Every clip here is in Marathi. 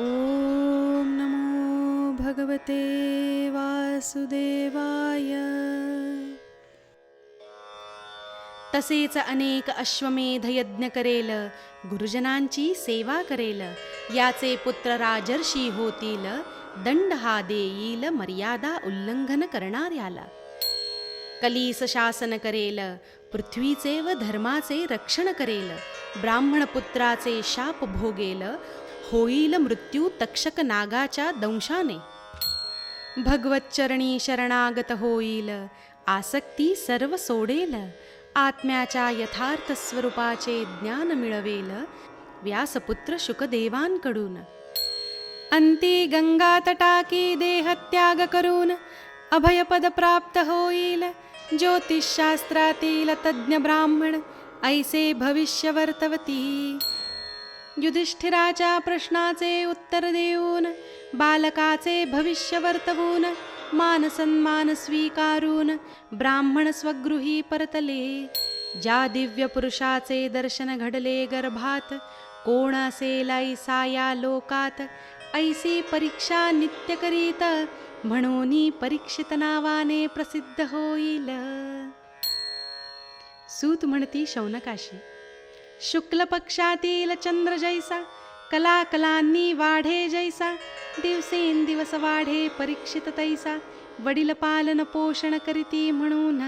ॐ नमो भगवते वासुदेवाय। तसेच अनेक अश्वमेध यज्ञ करेल गुरुजनांची सेवा करेल याचे पुत्र राजर्षी होतील दंड हा देईल मर्यादा उल्लंघन करणाऱ्याला. कलीस शासन करेल पृथ्वीचे व धर्माचे रक्षण करेल ब्राह्मण पुत्राचे शाप भोगेल होईल मृत्यू तक्षक नागाच्या दंशाने. भगवतचरणी शरणागत होईल आसक्ती सर्व सोडेल आत्म्याच्या यथार्थ स्वरूपाचे ज्ञान मिळवेल व्यासपुत्र शुकदेवांकडून. अंती गंगा तटाकी देहत्याग करून अभयपद प्राप्त होईल ज्योतिषशास्त्रातील तज्ज्ञ ब्राह्मण ऐसे भविष्य वर्तवती युधिष्ठिराच्या प्रश्नाचे उत्तर देऊन बालकाचे भविष्य वर्तवून मानसन्मान स्वीकारून ब्राह्मण स्वगृही परतले. ज्या दिव्य पुरुषाचे दर्शन घडले गर्भात कोण असेल ऐसा या लोकात? ऐसी परीक्षा नित्य करीत म्हणून परीक्षित नावाने प्रसिद्ध होईल. सूत म्हणती शौनकाशी शुक्ल पक्षातील चंद्र जैसा कला कलांनी वाढे जैसा दिवसेंदिवस वाढे परीक्षित तैसा वडील पालन पोषण करीती म्हणून.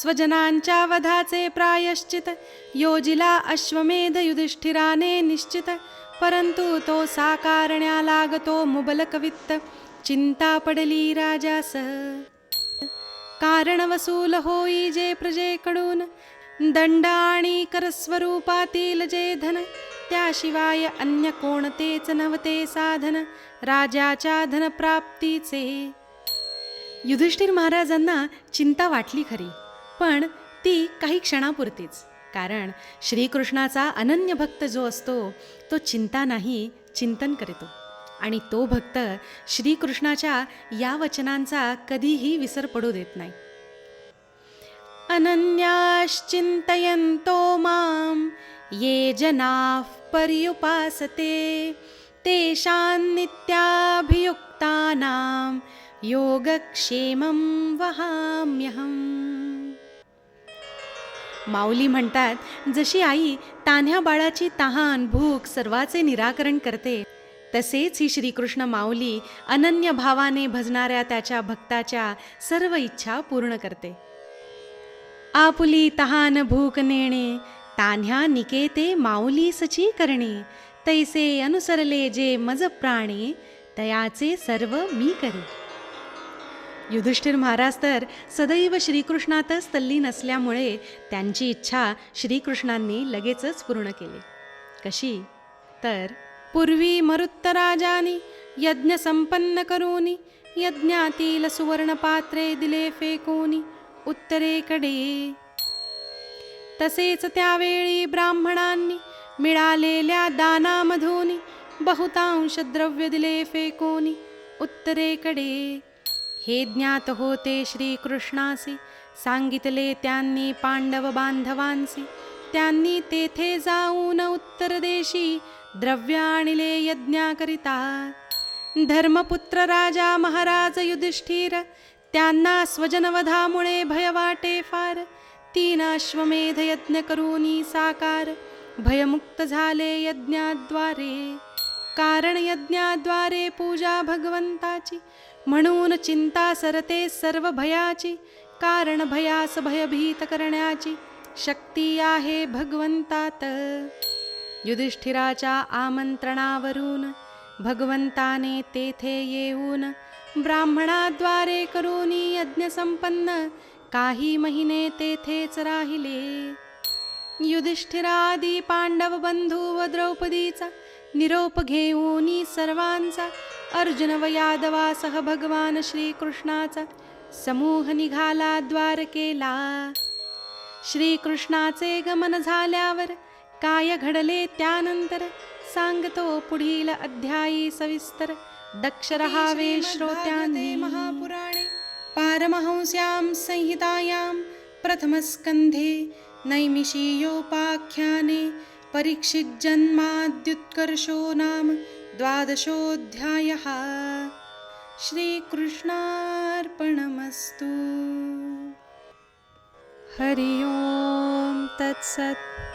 स्वजनांच्या वधाचे प्रायश्चित योजिला अश्वमेध युधिष्ठिराने निश्चित परंतु तो साकारण्या लागतो मुबलक वित्त चिंता पडली राजास. कारण वसूल होई जे प्रजेकडून दंड आणि करस्वरूपातील जे धन त्याशिवाय अन्य कोणतेच नव्हते साधन राजाच्या धनप्राप्तीचे. युधिष्ठिर महाराजांना चिंता वाटली खरी पण ती काही क्षणापुरतीच कारण श्रीकृष्णाचा अनन्य भक्त जो असतो तो चिंता नाही चिंतन करतो. आणि तो भक्त श्रीकृष्णाच्या या वचनांचा कधीही विसर पडू देत नाही. अनन्याश्चिंतयन्तो मां ये जनाः पर्युपासते तेषां नित्याभियुक्तानां योगक्षेमं वहाम्यहम्। माऊली म्हणतात जशी आई तान्ह्या बाळाची तहान भूक सर्वाचे निराकरण करते तसेच ही श्रीकृष्ण माऊली अनन्य भावाने भजणाऱ्या त्याच्या भक्ताच्या सर्व इच्छा पूर्ण करते. आपुली तहान भूक नेणे तान्ह्या निकेते माऊली सची करणे. तैसे अनुसरले जे मज प्राणे तयाचे सर्व मी करे. युधिष्ठिर महाराज तर सदैव श्रीकृष्णातच तल्लीन असल्यामुळे त्यांची इच्छा श्रीकृष्णांनी लगेचच पूर्ण केली. कशी? तर पूर्वी मरुत्तराजानी यज्ञ संपन्न करूनी यज्ञातील सुवर्ण पात्रे दिले फेकोनी उत्तरेकडे. तसेच त्यावेळी ब्राह्मणांनी मिळालेल्या दानामधून बहुतांश द्रव्य दिले फेकोनी उत्तरेकडे. हे ज्ञात होते श्रीकृष्णासी सांगितले त्यांनी पांडव बांधवांसी त्यांनी तेथे जाऊन उत्तर देशी द्रव्य आणले यज्ञाकरिता. धर्मपुत्र राजा महाराज युधिष्ठिर त्यांना स्वजनवधामुळे भय वाटे फार. तीन अश्वमेध यज्ञ करूनी साकार. भयमुक्त झाले यज्ञाद्वारे. कारण यज्ञाद्वारे पूजा भगवंताची. म्हणून चिंता सरते सर्व भयाची. कारण भयास भयभीत करण्याची. शक्ती आहे भगवंतात. युधिष्ठिराच्या आमंत्रणावरून. भगवंताने तेथे येऊन ब्राह्मणाद्वारे करूनी यज्ञ संपन्न काही महिने तेथेच राहिले. युधिष्ठिरादी पांडव बंधू व द्रौपदीचा निरोप घेऊन सर्वांचा अर्जुन व यादवासह भगवान श्रीकृष्णाचा समूह निघाला द्वारकेला. श्रीकृष्णाचे गमन झाल्यावर काय घडले त्यानंतर सांगतो पुढील अध्यायी सविस्तर. दक्ष रहावे श्रोत्यांनी महापुराणे। पारमहंस्यां संहितायां प्रथमस्कन्धे नैमिषीयोपाख्याने परीक्षिज्जन्माद्युत्कर्षो नाम द्वादशोऽध्यायः। श्रीकृष्णार्पणमस्तु। हरि ओं तत्सत्।